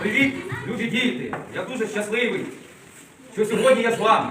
Привіт, люди діти! Я дуже щасливий, що сьогодні я з вами.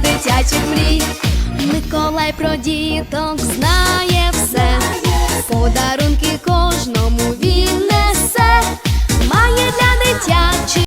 дитячих мрій. Миколай про діток знає все.